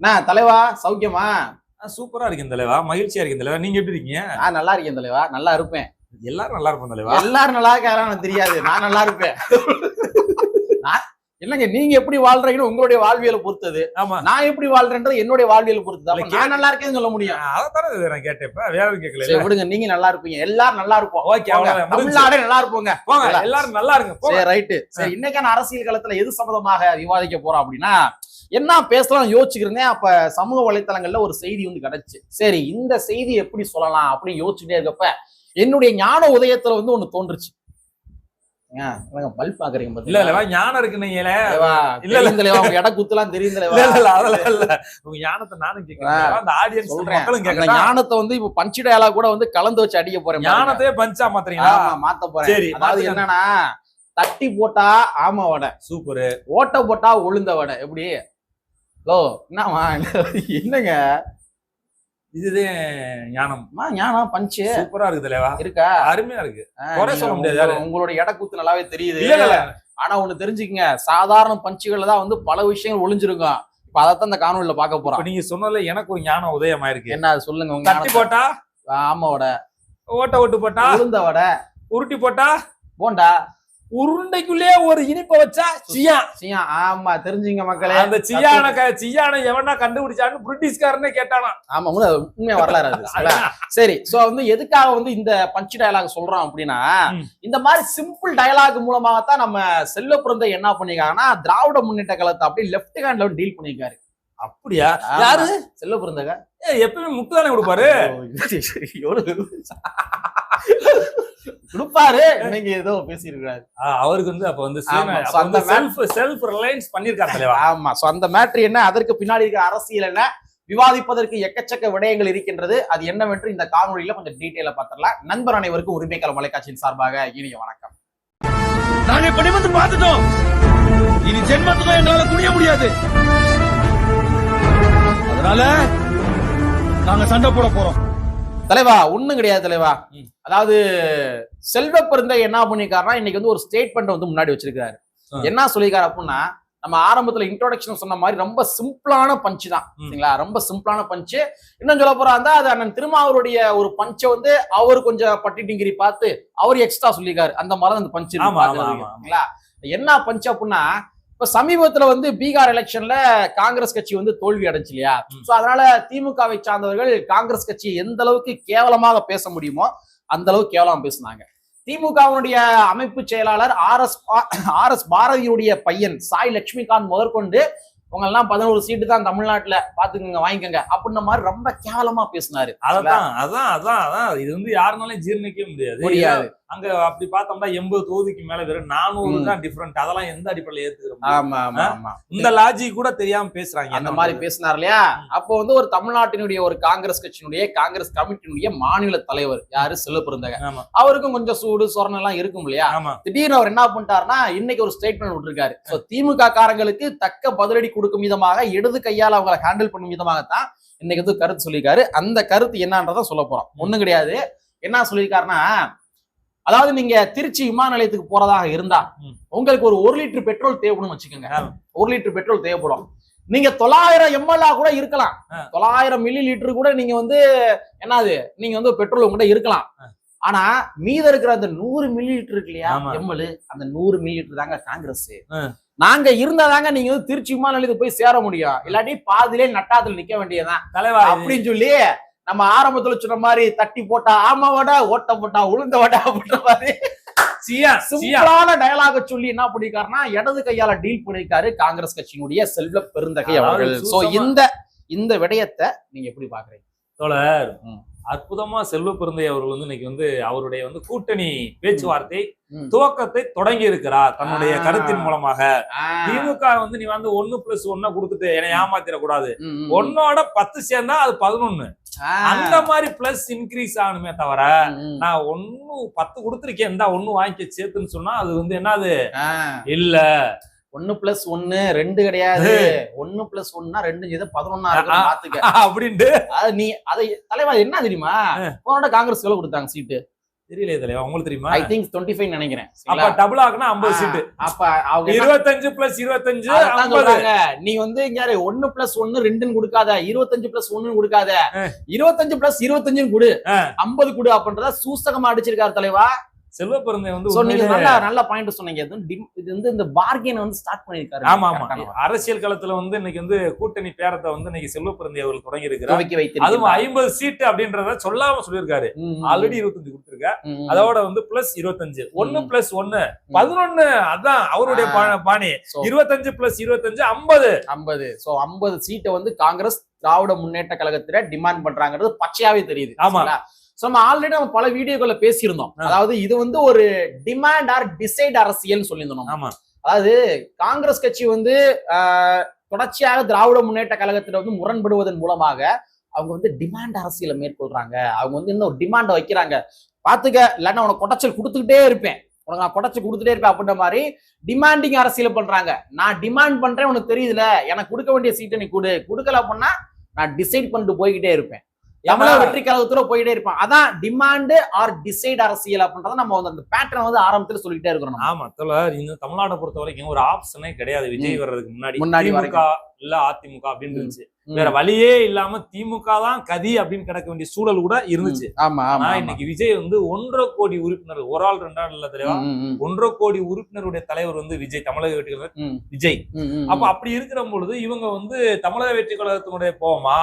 நான் தலைவா சௌக்கியமா? சூப்பரா இருக்கேன் தலைவா. மகிழ்ச்சியா இருக்கேன் தலைவா. நீங்க எப்படி இருக்கீங்க? நான் நல்லா இருக்கேன் தலைவா. நல்லா இருப்பேன். எல்லாரும் நல்லா இருப்போம் தலைவா. எல்லாரும் நல்லா இருக்காரா எனக்கு தெரியாது. நான் நல்லா இருப்பேன். இல்லைங்க நீங்க எப்படி வாழ்றீங்கன்னு உங்களுடைய வாழ்வியலை பொறுத்தது. ஆமா. நான் எப்படி வாழ்றேன்றது என்னுடைய வாழ்வியலை பொறுத்தது. நான் நல்லா இருக்கேன்னு சொல்ல முடியும். அதான் நான் கேட்டேன் வேற கேட்கல விடுங்க. நீங்க நல்லா இருப்பீங்க. எல்லாரும் நல்லா இருப்போம். ஓகே. தமிழ்நாடே நல்லா இருப்போங்க. போங்க எல்லாரும் நல்லா இருங்க. சரி ரைட்டு. சரி இன்னைக்கான அரசியல் களத்துல எது சம்பந்தமாக விவாதிக்க போறோம் அப்படின்னா என்ன பேசலாம் யோசிச்சுக்கிறேன் அப்ப சமூக வலைத்தளங்கள்ல ஒரு செய்தி வந்து கிடைச்சு சரி இந்த செய்தி எப்படி சொல்லலாம் அப்படின்னு யோசிச்சுட்டே இருக்கப்ப என்னுடைய ஞான உதயத்துல வந்து ஒண்ணு தோன்றுச்சு. பல்ப் பாக்குறீங்க இல்ல இல்ல ஞானம் இருக்கு நீங்களே. தலைவா, இல்ல, இல்ல. உங்க குத்துலாம் அதெல்லாம் இல்ல. உங்க ஞானத்தை நானும் கேட்கிறேன் அந்த ஆடியன்ஸ் சொல்றேன். ஞானத்தை வந்து இப்ப பஞ்சு டயலாக் கூட வந்து கலந்து வச்சு அடிக்க போறேன். ஞானத்தையே பஞ்சா மாத்துறீங்களா? மாத்த போறேன். அதாவது. என்னன்னா தட்டி போட்டா ஆமா வடை. சூப்பர். ஓட்ட போட்டா உளுந்த வடை. எப்படி? ஹலோ என்னமா என்னங்க? இதுதான் ஞானம். அம்மா, ஞானம் பஞ்சு. சூப்பரா இருக்கு தலைவா இருக்கா? அருமையா இருக்கு. குறை சொல்ல முடியாது உங்க- உங்களுடைய இடக்குத்து நல்லாவே தெரியுது. ஆனா ஒண்ணு தெரிஞ்சுக்கங்க. சாதாரண பஞ்சுகள்ல தான் வந்து பல விஷயங்கள் ஒளிஞ்சிருக்கும். இப்ப அதைத்தான் இந்த காணொலியில இப்ப போறோம். நீங்க சொன்னதுல எனக்கு ஒரு ஞானம் உதயமாயிருக்கு என்ன அது சொல்லுங்க உங்க தட்டி. போட்டா? ஆமா வடை. ஓட்ட ஓட்டு போட்டா? உளுந்த வடை. உருட்டி போட்டா? போண்டா. உருண்டைக்குள்ளே ஒரு இனிப்பை வச்சா சியா. சியா. ஆமா தெரிஞ்சுங்க மக்களே. அந்த சியான சியான எவனா கண்டுபிடிச்சான்னு பிரிட்டிஷ்காரனே கேட்டானா ஆமா உண்மை உண்மையா வரலாறு அது? சரி சோ வந்து எதுக்காக வந்து இந்த பஞ்ச் டயலாக் சொல்றோம் அப்படின்னா. இந்த மாதிரி சிம்பிள் டயலாக் மூலமாகத்தான் நம்ம செல்வ பிறந்த என்ன பண்ணிருக்காங்கன்னா திராவிட முன்னேற்ற கழகத்தை அப்படியே லெஃப்ட் ஹேண்ட்ல டீல் பண்ணிருக்காரு அப்படியா. யாரு? செல்வ பிறந்தக ஏய், எப்பவுமே முட்டு தானே கொடுப்பாரு. கொடுப்பாரு நீங்க ஏதோ பேசியிருக்காரு அவருக்கு வந்து அப்ப வந்து அந்த செல்ஃப் செல்ஃப் ரிலையன்ஸ் பண்ணிருக்காரு தலைவா. ஆமா சோ அந்த மேட்ரு என்ன? அதற்கு பின்னாடி இருக்கிற அரசியல் என்ன? விவாதிப்பதற்கு எக்கச்சக்க விடயங்கள் இருக்கின்றது. அது என்னவென்று இந்த காணொளியில கொஞ்சம் டீட்டெயில பார்த்துடலாம். நண்பர் அனைவருக்கும் உரிமைக்களம் தொலைக்காட்சியின் சார்பாக இனிய வணக்கம். நாங்க இப்படி வந்து பார்த்துட்டோம். இனி ஜென்மத்துக்கும் எங்களால குனிய முடியாது. அதனால நாங்க சண்டை போட போறோம். தலைவா ஒண்ணும் கிடையாது தலைவா. அதாவது செல்வ பெருந்தை என்ன பண்ணிருக்காருன்னா இன்னைக்கு வந்து ஒரு ஸ்டேட்மெண்ட் வந்து முன்னாடி வச்சிருக்காரு. என்ன சொல்லியிருக்காரு அப்படின்னா நம்ம ஆரம்பத்துல இன்ட்ரோடக்ஷன் சொன்ன மாதிரி ரொம்ப சிம்பிளான பஞ்சு தான். சரிங்களா? ரொம்ப சிம்பிளான பஞ்சு இன்னும் சொல்ல போறா இருந்தா அது அண்ணன் திருமாவருடைய ஒரு பஞ்சை வந்து அவர் கொஞ்சம் பட்டி டிங்கிரி பார்த்து அவர் எக்ஸ்ட்ரா சொல்லியிருக்காரு அந்த மாதிரி அந்த பஞ்சு என்ன பஞ்சு அப்படின்னா இப்ப சமீபத்துல வந்து பீகார் எலெக்ஷன்ல காங்கிரஸ் கட்சி வந்து தோல்வி அடைஞ்சு இல்லையா. சோ அதனால திமுகவை சார்ந்தவர்கள் காங்கிரஸ் கட்சியை எந்த அளவுக்கு கேவலமாக பேச முடியுமோ அந்த அளவுக்கு கேவலமா பேசினாங்க. திமுகவினுடைய அமைப்பு செயலாளர் ஆர் எஸ் ஆர் எஸ் பாரதியுடைய பையன் சாய் லட்சுமிகாந்த் முதற்கொண்டு உங்க எல்லாம் பதினோரு சீட்டு தான் தமிழ்நாட்டுல பாத்துக்கோங்க வாங்கிக்கோங்க அப்படின்ன மாதிரி ரொம்ப கேவலமா பேசினாரு. அதான் அதான் அதான் அதான் இது வந்து யாருனாலும் ஜீர்ணிக்கவே முடியாது. முடியாது. அங்க அப்படி பார்த்தோம்னா எண்பது தொகுதிக்கு மேல வெறும் நானூறு. தான் டிஃபரெண்ட் அதெல்லாம் எந்த அடிப்படையில ஏத்துக்கிற முடியும்? ஆமா ஆமா ஆமா. இந்த லாஜிக் கூட தெரியாம பேசுறாங்க. அந்த மாதிரி? பேசினார் இல்லையா? அப்போ வந்து ஒரு தமிழ்நாட்டினுடைய ஒரு காங்கிரஸ் கட்சியினுடைய காங்கிரஸ் கமிட்டியினுடைய மாநில தலைவர் யாரு? ஆமா. அவருக்கும் கொஞ்சம் சூடு சொரணம் எல்லாம் இருக்கும் இல்லையா? திடீர்னு அவர் என்ன பண்ணிட்டாருன்னா இன்னைக்கு ஒரு ஸ்டேட்மெண்ட் விட்டுருக்காரு. சோ திமுக காரங்களுக்கு தக்க பதிலடி கொடுக்கும் விதமாக இடது கையால் அவங்களை ஹேண்டில் பண்ணும் விதமாகத்தான் இன்னைக்கு வந்து கருத்து சொல்லியிருக்காரு. அந்த கருத்து என்னன்றத சொல்ல போறோம். ஒண்ணும் கிடையாது. என்ன சொல்லியிருக்காருன்னா அதாவது நீங்க திருச்சி விமான நிலையத்துக்கு போறதாக இருந்தா. உங்களுக்கு ஒரு ஒரு லிட்டர் பெட்ரோல் தேவைப்படும் வச்சுக்கோங்க. ஒரு லிட்டர் பெட்ரோல் தேவைப்படும் நீங்க தொள்ளாயிரம் எம்எல்ஆ கூட இருக்கலாம். தொள்ளாயிரம் மில்லி லிட்டர் கூட நீங்க வந்து என்னது நீங்க வந்து பெட்ரோல் உங்ககிட்ட இருக்கலாம் ஆனா மீத இருக்கிற அந்த நூறு மில்லி லிட்டர் இருக்கு இல்லையா. எம்எல் அந்த நூறு மில்லி லிட்டர் தாங்க காங்கிரஸ். நாங்க இருந்தாதாங்க நீங்க வந்து திருச்சி விமான நிலையத்துக்கு போய் சேர முடியும் இல்லாட்டி பாதியிலே நட்டாத்துல நிக்க வேண்டியதுதான் தலைவா இது- அப்படின்னு சொல்லி நம்ம ஆரம்பத்துல சொன்ன மாதிரி தட்டி போட்டா ஆமா வடை ஓட்ட போட்டா உளுந்த வடை அப்படின்ற மாதிரி சிம்பிளான டயலாக சொல்லி என்ன பண்ணிருக்காருன்னா இடது கையால டீல் பண்ணிருக்காரு காங்கிரஸ் கட்சியினுடைய செல்வ பெருந்தகை அவர்கள் சோ இந்த இந்த விடயத்தை நீங்க எப்படி பாக்குறீங்க தோழர். அற்புதமா செல்வ பெருந்தை அவர்கள் வந்து இன்னைக்கு வந்து அவருடைய வந்து கூட்டணி பேச்சுவார்த்தை. துவக்கத்தை தொடங்கி இருக்கிறார் தன்னுடைய. கருத்தின் மூலமாக. திமுக வந்து நீ வந்து ஒண்ணு பிளஸ் ஒன்ன கொடுத்துட்டு என்னை ஏமாத்திர கூடாது ம், ம், ஒன்னோட பத்து சேர்ந்தா அது பதினொன்னு. அந்த மாதிரி பிளஸ் இன்க்ரீஸ் ஆகணுமே தவிர. நான் ஒண்ணு பத்து கொடுத்துருக்கேன். இந்தா ஒண்ணு வாங்கிக்க சேர்த்துன்னு சொன்னா அது வந்து என்னது. இல்ல. ஒண்ணு பிளஸ் ஒண்ணு ரெண்டு கிடையாது. ஒண்ணு பிளஸ் ஒன்னா ரெண்டு இது பதினொன்னா. பாத்துக்க. அப்படின்ட்டு. நீ அதை தலைவா என்ன தெரியுமா? போனோட காங்கிரஸ் கொடுத்தாங்க சீட்டு தெரியலையே தலைவா உங்களுக்கு தெரியுமா? ஐ திங்க் டுவெண்ட்டி ஃபைவ் நினைக்கிறேன் அப்ப? டபுள் ஆகுனா ஐம்பது சீட்டு அப்ப அவங்க இருபத்தஞ்சு பிளஸ் இருபத்தஞ்சு சொல்றாங்க. நீ வந்து இங்க ஒன்னு பிளஸ் ஒன்னு ரெண்டுன்னு கொடுக்காத. இருபத்தஞ்சு பிளஸ் ஒன்னு கொடுக்காத. இருபத்தஞ்சு பிளஸ் இருபத்தஞ்சுன்னு கொடு. ஐம்பது கொடு அப்படின்றத சூசகமா அடிச்சிருக்காரு தலைவா. செல்வ பிறந்தை வந்து நீங்க நல்ல நல்ல பாயிண்ட் சொன்னீங்க. இது வந்து இந்த பார்கென் வந்து ஸ்டார்ட் பண்ணிருக்காரு ஆமா ஆமா. அரசியல் களத்துல வந்து இன்னைக்கு வந்து கூட்டணி பேரத்தை வந்து இன்னைக்கு செல்வ பிறந்தை அவர்கள் தொடங்கி இருக்கிறார் அதுவும் ஐம்பது சீட்டு அப்படின்றத சொல்லாம சொல்லியிருக்காரு. ஆல்ரெடி இருபத்தஞ்சு கொடுத்துருக்க. அதோட வந்து பிளஸ் இருபத்தஞ்சு. ஒன்னு பிளஸ் ஒன்னு பதினொன்னு அதான் அவருடைய பாணி. இருபத்தஞ்சு பிளஸ் இருபத்தஞ்சு ஐம்பது. ஐம்பது. சோ ஐம்பது சீட்டை வந்து காங்கிரஸ் திராவிட முன்னேற்ற கழகத்துல டிமாண்ட் பண்றாங்கிறது பச்சையாவே தெரியுது. ஆமா. So, நம்ம ஆல்ரெடி நம்ம பல வீடியோக்களை பேசியிருந்தோம். அதாவது இது வந்து ஒரு டிமாண்ட் ஆர் டிசைட் அரசியல் சொல்லியிருந்தோம். ஆமா. அதாவது காங்கிரஸ் கட்சி வந்து தொடர்ச்சியாக திராவிட முன்னேற்ற கழகத்துல வந்து முரண்படுவதன் மூலமாக அவங்க வந்து டிமாண்ட் அரசியலை மேற்கொள்றாங்க. அவங்க வந்து இன்னும் டிமாண்டை வைக்கிறாங்க. பாத்துக்க இல்லைன்னா உனக்கு கொடைச்சல் கொடுத்துக்கிட்டே இருப்பேன். உனக்கு நான் கொடைச்சல் கொடுத்துட்டே இருப்பேன் அப்படின்ற மாதிரி டிமாண்டிங் அரசியல் பண்றாங்க. நான் டிமாண்ட் பண்றேன் உனக்கு தெரியுதுல. எனக்கு கொடுக்க வேண்டிய சீட்டை நீ கொடு. கொடுக்கல அப்படின்னா நான் டிசைட் பண்ணிட்டு போய்கிட்டே இருப்பேன். தமிழக வெற்றி கழகத்துல போயிட்டே இருப்பான். அதான் டிமாண்ட் ஆர் டிசைட் அரசியல் அப்படின்றத நம்ம வந்து அந்த பேட்டர்ன் வந்து ஆரம்பத்துல சொல்லிட்டே இருக்கிறோம். ஆமா தோழர் இந்த தமிழ்நாட்டை பொறுத்த வரைக்கும் ஒரு ஆப்ஷனே கிடையாது. விஜய் வர்றதுக்கு முன்னாடி முன்னாடி இல்ல அதிமுக அப்படின்னு இருந்துச்சு. வேற வழியே இல்லாம திமுக தான் கதி அப்படின்னு கிடக்க வேண்டிய சூழல் கூட இருந்துச்சு. ஆனா. இன்னைக்கு விஜய் வந்து ஒன்றரை கோடி உறுப்பினர் ஒரு ஆள் ரெண்டு ஆள் இல்ல தலைவா ஒன்றரை கோடி உறுப்பினருடைய தலைவர் வந்து விஜய் தமிழக வெற்றி கழக விஜய். அப்ப அப்படி இருக்கிற பொழுது இவங்க வந்து தமிழக வெற்றி கழகத்தினுடைய போமா?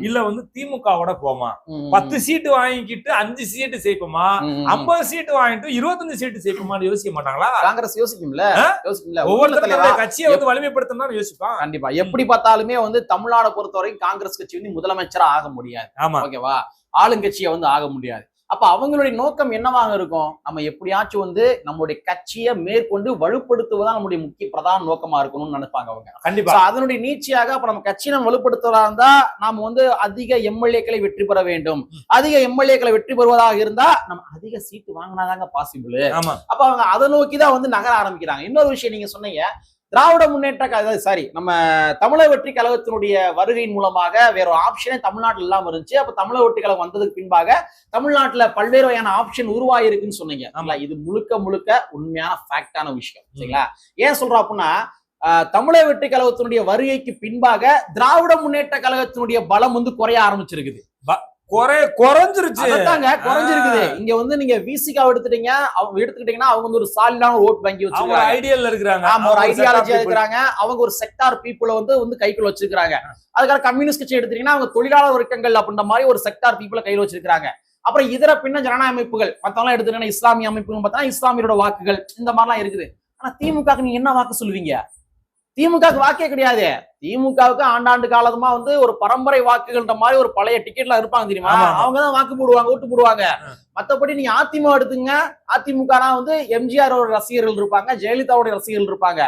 இல்ல வந்து திமுகவோட போமா? பத்து சீட்டு வாங்கிக்கிட்டு அஞ்சு சீட்டு சேர்ப்போமா. ஐம்பது சீட்டு வாங்கிட்டு இருபத்தஞ்சு சீட்டு சேர்ப்போமான்னு யோசிக்க மாட்டாங்களா? காங்கிரஸ் யோசிக்கும்ல? யோசிக்கும்ல. தன்னுடைய கட்சியை வந்து வலிமைப்படுத்தணும்னு யோசிப்பான். கண்டிப்பா. எப்படி பார்த்தாலுமே வந்து தமிழ்நாடு பொறுத்த வரைக்கும் காங்கிரஸ் கட்சி வந்து முதலமைச்சரா ஆக முடியாது. ஆமா. ஓகேவா? ஆளுங்கட்சியை வந்து ஆக முடியாது. அப்ப அவங்களுடைய நோக்கம் என்னவாக இருக்கும்? நம்ம எப்படியாச்சும் வந்து நம்மளுடைய கட்சியை மேற்கொண்டு வலுப்படுத்துவதான் நம்முடைய முக்கிய பிரதான நோக்கமா இருக்கணும்னு நினைப்பாங்க அவங்க. கண்டிப்பா. அதனுடைய நீட்சியாக அப்ப நம்ம கட்சியை நம்ம வலுப்படுத்துவதா இருந்தா நாம வந்து அதிக எம்எல்ஏக்களை வெற்றி பெற வேண்டும். அதிக எம்எல்ஏக்களை வெற்றி பெறுவதாக இருந்தா நம்ம அதிக சீட்டு வாங்கினாதாங்க பாசிபிள் அப்ப அவங்க அதை நோக்கி தான் வந்து நகர ஆரம்பிக்கிறாங்க. இன்னொரு விஷயம் நீங்க சொன்னீங்க. திராவிட முன்னேற்ற சாரி நம்ம தமிழக வெற்றி கழகத்தினுடைய வருகையின் மூலமாக வேற ஒரு ஆப்ஷனே தமிழ்நாட்டில் இல்லாம இருந்துச்சு. அப்ப தமிழக வெற்றி கழகம் வந்ததுக்கு பின்பாக தமிழ்நாட்டுல பல்வேறு வகையான ஆப்ஷன் உருவாயிருக்குன்னு சொன்னீங்க. ஆமா. இது முழுக்க முழுக்க உண்மையான ஃபேக்டான விஷயம். சரிங்களா? ஏன் சொல்றோம் அப்படின்னா தமிழக வெற்றி கழகத்தினுடைய வருகைக்கு பின்பாக திராவிட முன்னேற்ற கழகத்தினுடைய பலம் வந்து குறைய ஆரம்பிச்சிருக்குது. குறை குறைஞ்சிருச்சு. அதாங்க குறைஞ்சிருக்குது. இங்க வந்து நீங்க விசிகா எடுத்துட்டீங்க அவங்க எடுத்துக்கிட்டீங்கன்னா அவங்க வந்து ஒரு சாலிடான ஓட் வங்கி அவங்க வச்சிருக்காங்க. ஐடியல்ல இருக்கிறாங்க. ஆமா ஒரு ஐடியாலஜியா. இருக்கிறாங்க அவங்க ஒரு செக்டார் பீப்புளை வந்து வந்து கைக்குள்ள வச்சிருக்காங்க அதுக்காக கம்யூனிஸ்ட் கட்சி எடுத்தீங்கன்னா அவங்க தொழிலாளர் வர்க்கங்கள் அப்படின்ற மாதிரி ஒரு செக்டார் பீப்புளை கையில வச்சிருக்காங்க அப்புறம் இதர பின்ன ஜனநாயக அமைப்புகள் மத்தவங்க எடுத்துக்கிட்டீங்கன்னா இஸ்லாமிய அமைப்புகள் பார்த்தா இஸ்லாமியரோட வாக்குகள் இந்த மாதிரிலாம் இருக்குது. ஆனா திமுக நீங்க என்ன வாக்கு சொல்லுவீங்க? திமுகவுக்கு வாக்கே கிடையாது. திமுகவுக்கு ஆண்டாண்டு காலமா வந்து ஒரு பரம்பரை வாக்குகள்ன்ற மாதிரி ஒரு பழைய டிக்கெட்ல இருப்பாங்க தெரியுமா. அவங்க தான் வாக்கு போடுவாங்க ஓட்டு போடுவாங்க. மத்தபடி நீங்க அதிமுக எடுத்துங்க. அதிமுக வந்து எம்ஜிஆர் ரசிகர்கள் இருப்பாங்க ஜெயலலிதாவோட ரசிகர்கள் இருப்பாங்க.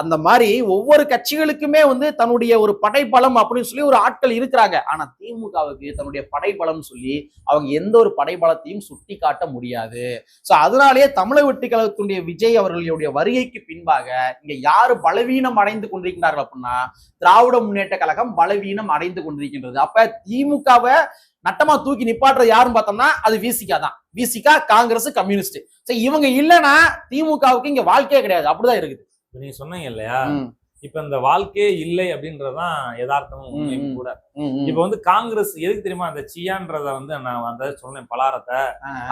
அந்த மாதிரி ஒவ்வொரு கட்சிகளுக்குமே வந்து தன்னுடைய ஒரு படைபலம் அப்படின்னு சொல்லி ஒரு ஆட்கள் இருக்கிறாங்க. ஆனா திமுகவுக்கு தன்னுடைய படைபலம் சொல்லி அவங்க எந்த ஒரு படைபலத்தையும் சுட்டி காட்ட முடியாது. சோ அதனாலேயே தமிழக வெற்றி கழகத்தினுடைய விஜய் அவர்களுடைய வருகைக்கு பின்பாக இங்க யாரு பலவீனம் அடைந்து கொண்டிருக்கிறார்கள் அப்படின்னா திராவிட முன்னேற்ற கழகம் பலவீனம் அடைந்து கொண்டிருக்கின்றது. அப்ப திமுகவை நட்டமா தூக்கி நிப்பாட்டுறது யாருன்னு பார்த்தோம்னா அது விசிகா தான். விசிகா காங்கிரஸ் கம்யூனிஸ்ட் சோ இவங்க இல்லைன்னா திமுகவுக்கு இங்க வாழ்க்கையே கிடையாது. அப்படிதான் இருக்குது. நீங்க சொன்னீங்க இல்லையா? இப்ப இந்த வாழ்க்கையே இல்லை அப்படின்றதுதான் யதார்த்தமும் உண்மையும். கூட. இப்ப வந்து காங்கிரஸ் எதுக்கு தெரியுமா அந்த சியான்றத வந்து நான் வந்து சொன்னேன் பலாரத்தை.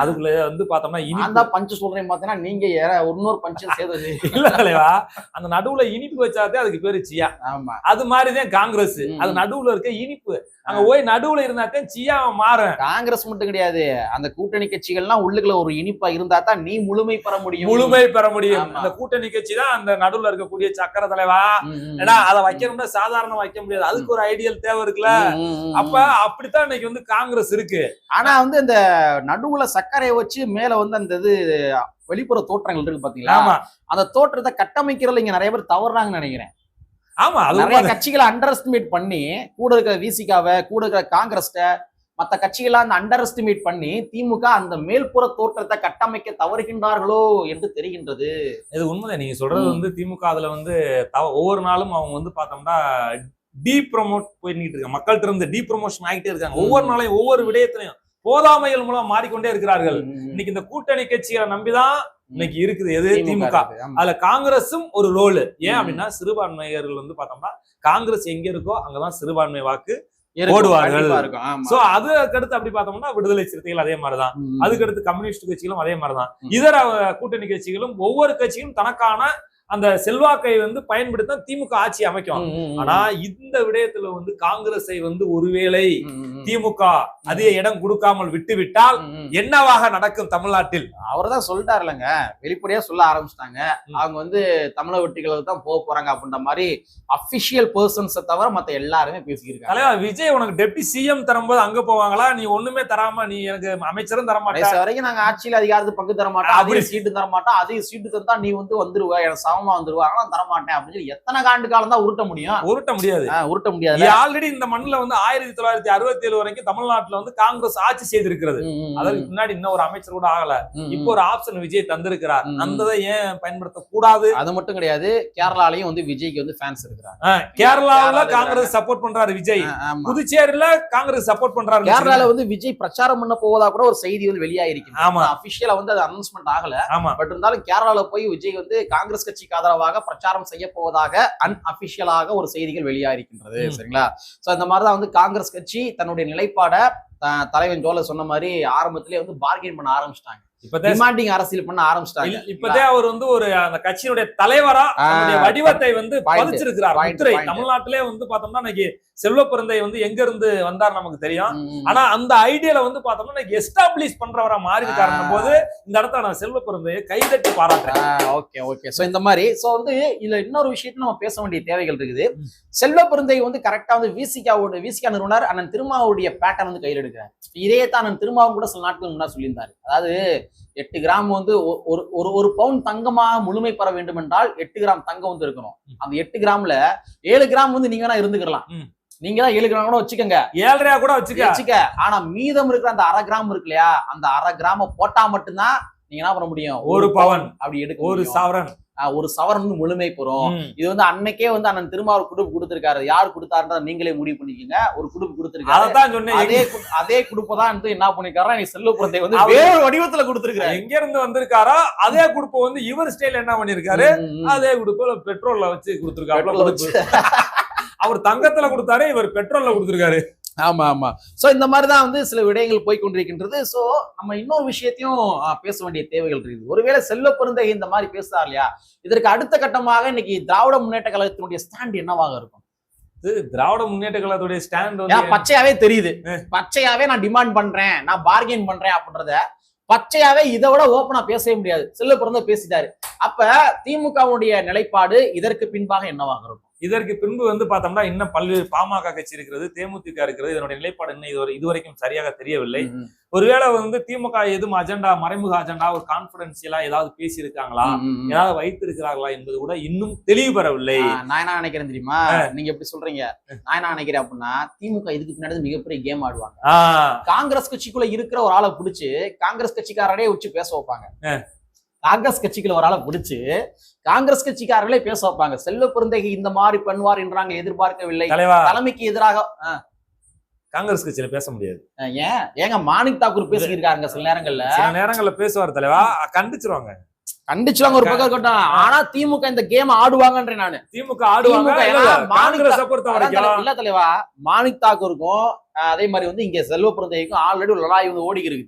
அதுக்குள்ள வந்து பார்த்தோம்னா தான் பஞ்சு சொல்றேன் பாத்தீங்கன்னா நீங்க இன்னொரு பஞ்சு சேர்த்து இல்ல தலைவா அந்த நடுவுல இனிப்பு வச்சாதே அதுக்கு பேரு சியா. ஆமா. அது மாதிரிதான் காங்கிரஸ். அது நடுவுல இருக்க இனிப்பு. அங்க போய் நடுவுல இருந்தாதான் சியா மாறும் காங்கிரஸ் மட்டும் கிடையாது. அந்த கூட்டணி கட்சிகள்லாம் உள்ளுக்குள்ள ஒரு இனிப்பா இருந்தா தான் நீ முழுமை பெற முடியும். முழுமை பெற முடியும். அந்த கூட்டணி கட்சி தான் அந்த நடுவுல இருக்கக்கூடிய சக்கர தலைவா. ம், ம், ஏன்னா அதை வைக்கணும்னா சாதாரண வைக்க முடியாது. அதுக்கு ஒரு ஐடியல் தேவை இருக்குல்ல. அப்ப அப்படித்தான் இன்னைக்கு வந்து காங்கிரஸ் இருக்கு. ஆனா வந்து இந்த நடுவுல சர்க்கரையை வச்சு மேல வந்து அந்த இது வெளிப்புற தோற்றங்கள் இருக்கு பாத்தீங்களா? அந்த தோற்றத்தை கட்டமைக்கிறதுல இங்க நிறைய பேர் தவறுறாங்கன்னு நினைக்கிறேன். ஆமா அது நிறைய. கட்சிகளை அண்டர் எஸ்டிமேட் பண்ணி கூட இருக்கிற விசிகாவை கூட இருக்கிற காங்கிரஸ்ட மத்த கட்சிகளை அந்த அண்டர் எஸ்டிமேட் பண்ணி திமுக அந்த மேல்புற தோற்றத்தை கட்டமைக்க தவறுகின்றார்களோ என்று தெரிகின்றது இது உண்மைதான் நீங்க சொல்றது. வந்து திமுக அதுல வந்து ஒவ்வொரு நாளும் அவங்க வந்து பார்த்தோம்னா டீ ப்ரொமோட் போயிட்டு இருக்காங்க மக்கள்கிட்ட இருந்து டீ ப்ரொமோஷன் ஆகிட்டே இருக்காங்க. ஒவ்வொரு நாளையும் ஒவ்வொரு விடயத்திலையும் போதாமைகள் மூலம் மாறிக்கொண்டே இருக்கிறார்கள். இன்னைக்கு இந்த கூட்டணி கட்சிகளை நம்பிதான் இன்னைக்கு இருக்குது எது திமுக. அதுல காங்கிரஸும் ஒரு ரோல் ஏன். அப்படின்னா சிறுபான்மையர்கள் வந்து பார்த்தோம்னா காங்கிரஸ் எங்க இருக்கோ அங்கதான் சிறுபான்மை வாக்கு ஆமா. சோ அதுக்கு அடுத்து அப்படி பார்த்தோம்னா விடுதலை சிறுத்தைகள் அதே மாதிரிதான் ம். அதுக்கு அடுத்து கம்யூனிஸ்ட் கட்சிகளும் அதே மாதிரிதான். இதர கூட்டணி கட்சிகளும் ஒவ்வொரு கட்சியும் தனக்கான அந்த செல்வாக்கை வந்து பயன்படுத்த திமுக ஆட்சி அமைக்கும். ஆனா இந்த விடயத்துல வந்து காங்கிரஸை வந்து ஒருவேளை. திமுக அதிக இடம் கொடுக்காமல் விட்டுவிட்டால் ம், ம். என்னவாக நடக்கும் தமிழ்நாட்டில் அவர்தான் சொல்லிட்டாருலங்க வெளிப்படையா சொல்ல ஆரம்பிச்சிட்டாங்க. அவங்க வந்து தமிழக வெட்டிகளுக்கு தான் போக போறாங்க அப்படின்ற மாதிரி அபிஷியல் பர்சன்ஸை தவிர மத்த எல்லாருமே பேசியிருக்காங்க தலைவா விஜய் உனக்கு டெப்டி சிஎம் தரும்போது அங்க போவாங்களா நீ ஒண்ணுமே தராம நீ எனக்கு அமைச்சரும் தர மாட்டேன் வரைக்கும் நாங்க ஆட்சியில அதிகாரத்துக்கு பங்கு தர மாட்டோம். அதிக சீட்டு தர மாட்டோம் அதிக சீட்டு தந்தா நீ வந்து வந்துருவ எனக்கு சமமா வந்துருவ ஆனா தர மாட்டேன் அப்படின்னு சொல்லி எத்தனை ஆண்டு காலம் தான் உருட்ட முடியும்? உருட்ட முடியாது. உருட்ட முடியாது. ஆல்ரெடி இந்த மண்ணுல வந்து ஆயிரத்தி தொள்ளாயிரத்தி அறுபத்தி ஏழு வரைக்கும் தமிழ்நாட்டுல வந்து காங்கிரஸ் ஆட்சி செய்திருக்கிறது. அதற்கு பின்னாடி இன்னும் ஒரு அமைச்சர் கூட ஆகல. இப்போ ஒரு ஆப்ஷன் விஜய் தந்திருக்கிறார். அந்த ஏன் பயன்படுத்த கூடாது அது மட்டும் கிடையாது. கேரளாலயும் வந்து விஜய்க்கு வந்து ஃபேன்ஸ் இருக்கிறாங்க. கேரளாவுல காங்கிரஸ் சப்போர்ட் பண்றாரு விஜய். புதுச்சேரியில காங்கிரஸ் சப்போர்ட் பண்றாரு கேரளால வந்து விஜய் பிரச்சாரம் பண்ண போவதா கூட ஒரு செய்தி வந்து வெளியாயிருக்கு ஆமா. அபிஷியலா வந்து அது அனௌன்ஸ்மெண்ட் ஆகல. ஆமா. பட் இருந்தாலும் கேரளால போய் விஜய் வந்து காங்கிரஸ் கட்சிக்கு ஆதரவாக பிரச்சாரம் செய்ய போவதாக அன்அபிஷியலாக ஒரு செய்திகள் வெளியாகிருக்கின்றது ம். சரிங்களா? சோ இந்த மாதிரிதான் வந்து காங்கிரஸ் கட்சி தன்னுடைய நிலைப்பாட தலைவன் ஜோல சொன்ன மாதிரி ஆரம்பத்திலே வந்து பார்கெயின் பண்ண ஆரம்பிச்சிட்டாங்க. டிமாண்டிங் அரசியல் பண்ண ஆரம்பிச்சிட்டாங்க. இப்பதே அவர் வந்து ஒரு அந்த கட்சியினுடைய தலைவரா வடிவத்தை வந்து பதிச்சிருக்கிறார் முத்திரை. தமிழ்நாட்டிலே வந்து பார்த்தோம்னா இன்னைக்கு செல்வ பிறந்தை வந்து எங்க இருந்து வந்தார் நமக்கு தெரியும். ஆனா அந்த ஐடியால வந்து பார்த்தோம்னா இன்னைக்கு எஸ்டாப்ளிஷ் பண்றவரா மாறி இருக்காருன்னும் போது இந்த இடத்துல நான் செல்வ பிறந்தையை கைதட்டி பாராட்டுறேன். ஓகே ஓகே சோ இந்த மாதிரி சோ வந்து இதுல இன்னொரு விஷயத்துல நம்ம பேச வேண்டிய தேவைகள் இருக்குது. செல்வ பெருந்தை வந்து கரெக்டா வந்து விசிகாவோட விசிகா நிறுவனர் அண்ணன் திருமாவுடைய பேட்டர்ன் வந்து கையில் எடுக்கிறார் இதே தான் அண்ணன் திருமாவும் கூட சில நாட்கள் முன்னாடி சொல்லியிருந்தாரு. அதாவது எட்டு கிராம் வந்து ஒரு ஒரு ஒரு பவுன் தங்கமாக முழுமை பெற வேண்டும் என்றால் எட்டு கிராம் தங்கம் வந்து இருக்கணும். அந்த எட்டு கிராம்ல ஏழு கிராம் வந்து நீங்க வேணா இருந்துக்கலாம். நீங்க தான் ஏழு கிராம் கூட வச்சுக்கோங்க. ஏழரையா கூட வச்சுக்க. வச்சுக்க. ஆனா மீதம் இருக்கிற அந்த அரை கிராம் இருக்கு இல்லையா அந்த அரை கிராம போட்டா மட்டும்தான் நீங்க என்ன பண்ண முடியும்? ஒரு பவன் அப்படி எடுக்க ஒரு. சவரன். ஒரு சவரன் வந்து முழுமை பெறும். இது வந்து அன்னைக்கே வந்து அண்ணன் திருமாவூர் குடுப்பு கொடுத்திருக்காரு. யார் கொடுத்தாருன்றத நீங்களே முடிவு பண்ணிக்கோங்க. ஒரு குடுப்பு கொடுத்திருக்காரு. அதே அதே குடுப்பை தான் வந்து என்ன பண்ணிருக்காரு நீ செல்வபுரத்தை வந்து வேறு வடிவத்துல கொடுத்திருக்காரு எங்க இருந்து வந்திருக்காரோ அதே குடுப்பை வந்து இவர் ஸ்டைல் என்ன பண்ணிருக்காரு. அதே குடுப்பை பெட்ரோல்ல வச்சு கொடுத்திருக்காரு. அவர் தங்கத்துல கொடுத்தாரு இவர் பெட்ரோல்ல கொடுத்திருக்காரு. ஆமா ஆமா. சோ இந்த மாதிரி தான் வந்து சில விடயங்கள் போய் கொண்டிருக்கின்றது சோ நம்ம இன்னொரு விஷயத்தையும் பேச வேண்டிய தேவைகள் இருக்குது. ஒருவேளை செல்வ பெருந்தை இந்த மாதிரி பேசுறார் இல்லையா? இதற்கு அடுத்த கட்டமாக இன்னைக்கு திராவிட முன்னேற்ற கழகத்தினுடைய ஸ்டாண்ட் என்னவாக இருக்கும்? இது திராவிட முன்னேற்ற கழகத்துடைய ஸ்டாண்ட் பச்சையாவே தெரியுது. பச்சையாவே நான் டிமாண்ட் பண்றேன். நான் பார்கெயின் பண்றேன் அப்படின்றத. பச்சையாவே இதை விட ஓப்பனா பேசவே முடியாது. செல்ல பிறந்த பேசிட்டாரு. அப்ப திமுகவுடைய நிலைப்பாடு இதற்கு பின்பாக என்னவாக இருக்கும்? இதற்கு பின்பு வந்து பார்த்தோம்னா இன்னும் பல்வேறு பாமக கட்சி இருக்கிறது தேமுதிக இருக்கிறது இதனுடைய நிலைப்பாடு இன்னும் இதுவரை இதுவரைக்கும் சரியாக தெரியவில்லை. ஒருவேளை வந்து திமுக எதுவும் அஜெண்டா மறைமுக அஜெண்டா ஒரு கான்பிடன்சியலா ஏதாவது பேசி இருக்காங்களா ம், ம், ம். ஏதாவது வைத்திருக்கிறார்களா என்பது கூட இன்னும் தெளிவு பெறவில்லை. நான் என்ன நினைக்கிறேன் தெரியுமா? நீங்க எப்படி சொல்றீங்க? நான் என்ன நினைக்கிறேன் அப்படின்னா திமுக இதுக்கு பின்னாடி மிகப்பெரிய கேம் ஆடுவாங்க. காங்கிரஸ் கட்சிக்குள்ள இருக்கிற ஒரு ஆளை பிடிச்சு காங்கிரஸ் கட்சிக்காரரே வச்சு பேச வைப்பாங்க. காங்கிரஸ் கட்சிக்குள்ள ஒரு ஆளை பிடிச்சு காங்கிரஸ் கட்சிக்காரர்களே பேச வைப்பாங்க. செல்வ பெருந்தகை இந்த மாதிரி பண்ணுவார் என்று நாங்கள் எதிர்பார்க்கவில்லை தலைமைக்கு எதிராக காங்கிரஸ் கட்சியில பேச முடியாது. ஏன்? ஏங்க மாணிக் தாக்கூர் பேசியிருக்காருங்க சில நேரங்கள்ல. சில நேரங்கள்ல பேசுவார் தலைவா. கண்டிச்சிருவாங்க. கண்டிச்சுவாங்க ஒரு பக்கம் இருக்கட்டும். ஆனா திமுக இந்த கேம் ஆடுவாங்கன்றேன் நானு. திமுக ஆடுவாங்க இல்ல, தலைவா மாணிக் தாக்கூருக்கும் அதே மாதிரி வந்து இங்க செல்வ பிறந்தைக்கும் ஆல்ரெடி ஒரு லடாய் வந்து ஓடி இருக்கு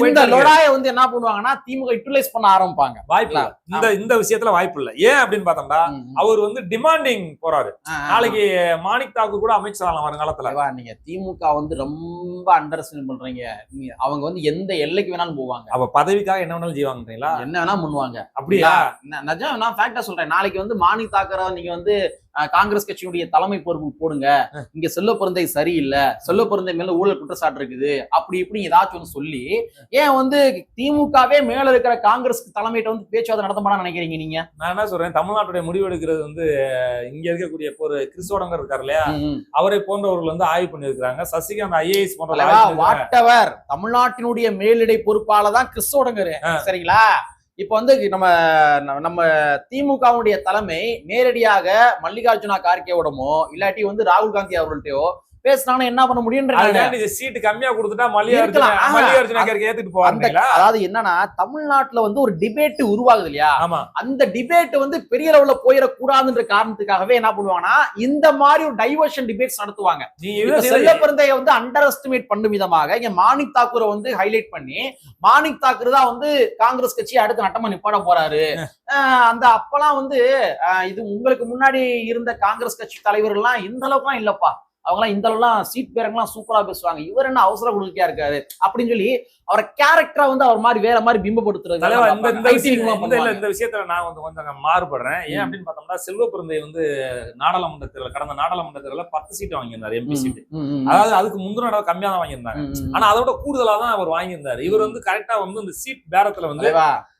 இந்த லொடாயை வந்து என்ன பண்ணுவாங்கன்னா திமுக யூட்டிலைஸ் பண்ண ஆரம்பிப்பாங்க. வாய்ப்பு. இந்த இந்த விஷயத்துல வாய்ப்பு இல்ல. ஏன் அப்படின்னு பார்த்தோம்னா. அவர் வந்து டிமாண்டிங் போறாரு. நாளைக்கு மாணிக் தாக்கூர் கூட அமைச்சர் ஆகலாம் வருங்காலத்துல நீங்க திமுக வந்து ரொம்ப அண்டர் பண்றீங்க. நீங்க அவங்க வந்து எந்த எல்லைக்கு வேணாலும் போவாங்க. அப்ப பதவிக்காக என்ன வேணாலும் செய்வாங்கன்றீங்களா என்ன வேணா பண்ணுவாங்க. அப்படியா? ந- நிஜம் நான் ஃபேக்டா சொல்றேன். நாளைக்கு வந்து மாணிக் தாக்கரை நீங்க வந்து காங்கிரஸ் கட்சியுடைய தலைமை பொறுப்பு போடுங்க. இங்க செல்ல பிறந்தை சரியில்லை. சொல்ல பிறந்தை மேல ஊழல் குற்றச்சாட்டு இருக்குது. அப்படி இப்படி ஏதாச்சும் ஒன்று சொல்லி ஏன் வந்து திமுகவே மேல இருக்கிற காங்கிரஸ் தலைமையிட்ட வந்து பேச்சுவார்த்தை நடத்த மாட்டான்னு நினைக்கிறீங்க நீங்க? நான் என்ன சொல்றேன்? தமிழ்நாட்டுடைய முடிவு எடுக்கிறது வந்து இங்க இருக்கக்கூடிய ஒரு கிறிஸ்தோடங்கர் இருக்காரு இல்லையா. அவரை போன்றவர்கள் வந்து ஆய்வு பண்ணியிருக்காங்க சசிகாந்த் ஐஏஎஸ் போன்ற வாட்டவர் தமிழ்நாட்டினுடைய மேலிடை பொறுப்பால தான் கிறிஸ்தோடங்கரு. சரிங்களா? இப்ப வந்து நம்ம நம்ம- திமுகவுடைய தலைமை நேரடியாக மல்லிகார்ஜுனா கார்கேவிடமோ இல்லாட்டி வந்து ராகுல் காந்தி அவர்கள்ட்டயோ பேசினாங்கன்னா என்ன பண்ண அதுக்காண்டி சீட்டு கம்மியா கொடுத்துட்டா மல்லிகார்ஜுன ஏத்துட்டு போவாருங்களா அதாவது என்னன்னா தமிழ்நாட்டுல வந்து ஒரு டிபேட் உருவாகுது இல்லையா? அந்த டிபேட் வந்து பெரிய லெவல்ல போயிடக்கூடாதுன்ற காரணத்துக்காகவே என்ன பண்ணுவாங்கன்னா இந்த மாதிரி ஒரு டைவர்ஷன் டிபேட்ஸ் நடத்துவாங்க. செல்ல பிறந்தைய வந்து அண்டர் எஸ்டிமேட் பண்ணும் விதமாக இங்க மாணிக் தாக்கூரை வந்து ஹைலைட் பண்ணி மாணிக் தாக்கூர் தான் வந்து காங்கிரஸ் கட்சி அடுத்த நட்டமா நிப்பாட போறாரு. அந்த அப்பெல்லாம் வந்து இது உங்களுக்கு முன்னாடி இருந்த காங்கிரஸ் கட்சி தலைவர்கள்லாம் இந்த அளவுக்குலாம் இல்லப்பா. அவங்களாம் இந்த சீட் பேரங்கெல்லாம் சூப்பரா பேசுவாங்க. இவர் என்ன அவசர கொடுக்கையா இருக்காரு? அப்படின்னு சொல்லி அவரை கேரக்டரா வந்து அவர் மாதிரி வேற மாதிரி பிம்பப்படுத்துறது இந்த விஷயத்துல நான் வந்து கொஞ்சம் மாறுபடுறேன். ஏன். அப்படின்னு பார்த்தோம்னா செல்வ பிறந்தை வந்து நாடாளுமன்ற தேர்தல் கடந்த நாடாளுமன்ற தேர்தலில் பத்து சீட் வாங்கியிருந்தாரு எம்பி ம், சீட் ம், ம், அதாவது அதுக்கு முந்தின தடவை கம்மியா தான் வாங்கியிருந்தாங்க. ஆனா அதோட கூடுதலா தான் அவர் வாங்கியிருந்தாரு. இவர் வந்து கரெக்டா வந்து இந்த சீட் பேரத்துல வந்து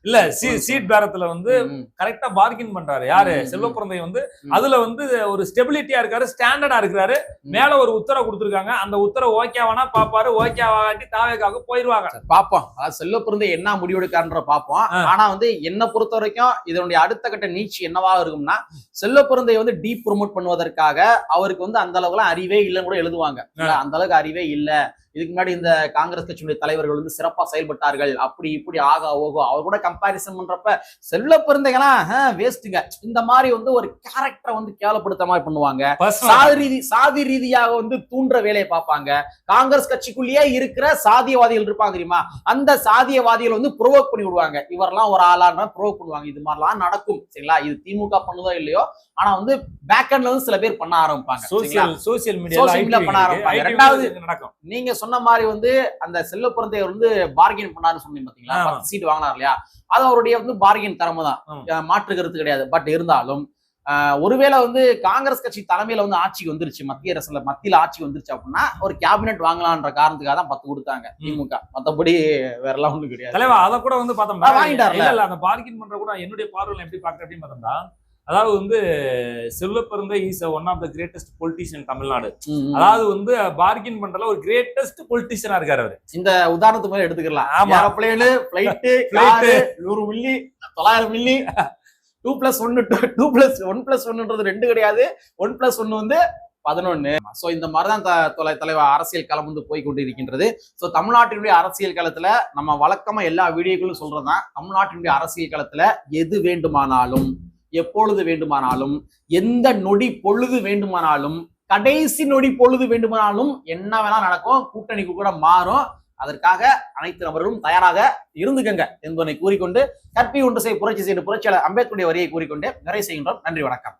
இல்ல சீட் பேரத்துல வந்து கரெக்டா பார்கின் பண்றாரு. யாரு. செல்வ பிறந்தை வந்து. அதுல வந்து ஒரு ஸ்டெபிலிட்டியா இருக்காரு ஸ்டாண்டர்டா இருக்கிறாரு. மேல ஒரு உத்தரவு கொடுத்திருக்காங்க. அந்த உத்தரவு ஓகேவானா பாப்பாரு. ஓகே ஆகாட்டி தாவேக்காக போயிருவாங்க. சரி, பாப்போம் அதாவது செல்வ பிறந்தை என்ன முடிவெடுக்காருன்ற பாப்போம் ஆ. ஆனா வந்து என்ன பொறுத்த வரைக்கும் இதனுடைய அடுத்த கட்ட நீட்சி என்னவா இருக்கும்னா செல்வ பிறந்தை வந்து டீப் ப்ரொமோட் பண்ணுவதற்காக அவருக்கு வந்து அந்த அளவுக்குலாம் அறிவே இல்லைன்னு கூட எழுதுவாங்க. அந்த அளவுக்கு அறிவே இல்ல. இதுக்கு முன்னாடி இந்த காங்கிரஸ் கட்சியினுடைய தலைவர்கள் வந்து சிறப்பா செயல்பட்டார்கள். அப்படி இப்படி ஆகா ஓகோ. அவர் கூட கம்பாரிசன் பண்றப்ப செல்வ பிறந்தைகளாம் வேஸ்ட்டுங்க. இந்த மாதிரி வந்து ஒரு கேரக்டரை வந்து கேவலப்படுத்த மாதிரி பண்ணுவாங்க. சாதி ரீதி சாதி ரீதியாக வந்து தூண்டுற வேலையை பார்ப்பாங்க. காங்கிரஸ் கட்சிக்குள்ளேயே இருக்கிற சாதியவாதிகள் இருப்பாங்க தெரியுமா? அந்த சாதியவாதிகள் வந்து ப்ரொவோக் பண்ணி விடுவாங்க. இவரெல்லாம் ஒரு ஆளான ப்ரொவோக் பண்ணுவாங்க. இது மாதிரிலாம் நடக்கும். சரிங்களா? இது திமுக பண்ணுதோ இல்லையோ? ஆனா வந்து பேக் வந்து சில பேர் பண்ண ஆரம்பிப்பாங்க? சோசியல் media பண்ண ஆரம்பிப்பாங்க. ரெண்டாவது- மீடியா நடக்கும். நீங்க சொன்ன மாதிரி வந்து அந்த செல்ல பிறந்தையர் வந்து பார்கெயின் பண்ணாருன்னு சொன்னீங்க பாத்தீங்களா. பத்து சீட் வாங்கினார் இல்லையா? அது அவருடைய வந்து பார்கெயின் திறமை தான். மாற்று கருத்து கிடையாது. பட் இருந்தாலும் ஒருவேளை வந்து காங்கிரஸ் கட்சி தலைமையில வந்து ஆட்சிக்கு வந்துருச்சு மத்திய அரசுல மத்தியில ஆட்சி வந்துருச்சு அப்படின்னா ஒரு கேபினெட் வாங்கலான்ற காரணத்துக்காக தான் பத்து கொடுத்தாங்க திமுக. மத்தபடி வேற எல்லாம் ஒண்ணும் கிடையாது. தலைவா அத கூட வந்து பார்த்தோம்னா. இல்ல இல்ல அந்த பார்க்கிங் பண்ற கூட என்னுடைய பார்வையில எப்படி பாக்குறேன் அப்படின்னு பார்த்தோம்னா அதாவது வந்து செல்வப்பிறந்த is one of the greatest politician Tamil Nadu. அதாவது வந்து பார்கின் பண்றதுல ஒரு கிரேட்டஸ்ட் பொலிட்டீஷியனா இருக்காரு அவரு. இந்த உதாரணத்துக்கு மேல எடுத்துக்கலாம். ஆமா. Aeroplane flight. காரு நூறு மில்லி தொள்ளாயிரம் மில்லி டூ பிளஸ் ஒன்னு டூ பிளஸ் ஒன் பிளஸ் ஒன்னுன்றது ரெண்டு கிடையாது. ஒன் பிளஸ் ஒன்னு வந்து பதினொன்னு. சோ இந்த மாதிரிதான் தொலை தலைவர் அரசியல் களம் வந்து போய் கொண்டு இருக்கின்றது சோ தமிழ்நாட்டினுடைய அரசியல் களத்துல நம்ம வழக்கமா எல்லா வீடியோக்களும் சொல்றதுதான். தமிழ்நாட்டினுடைய அரசியல் களத்துல எது வேண்டுமானாலும் எப்பொழுது வேண்டுமானாலும் எந்த நொடி பொழுது வேண்டுமானாலும் கடைசி நொடி பொழுது வேண்டுமானாலும் என்ன வேணா நடக்கும் கூட்டணிக்கு கூட மாறும். அதற்காக அனைத்து நபர்களும் தயாராக இருந்துக்கங்க என்பதனை கூறிக்கொண்டு கற்பி ஒன்று செய்ய புரட்சி செய்து புரட்சியாளர் அம்பேத்கருடைய வரியை கூறிக்கொண்டு நிறைவு செய்கின்றோம். நன்றி வணக்கம்.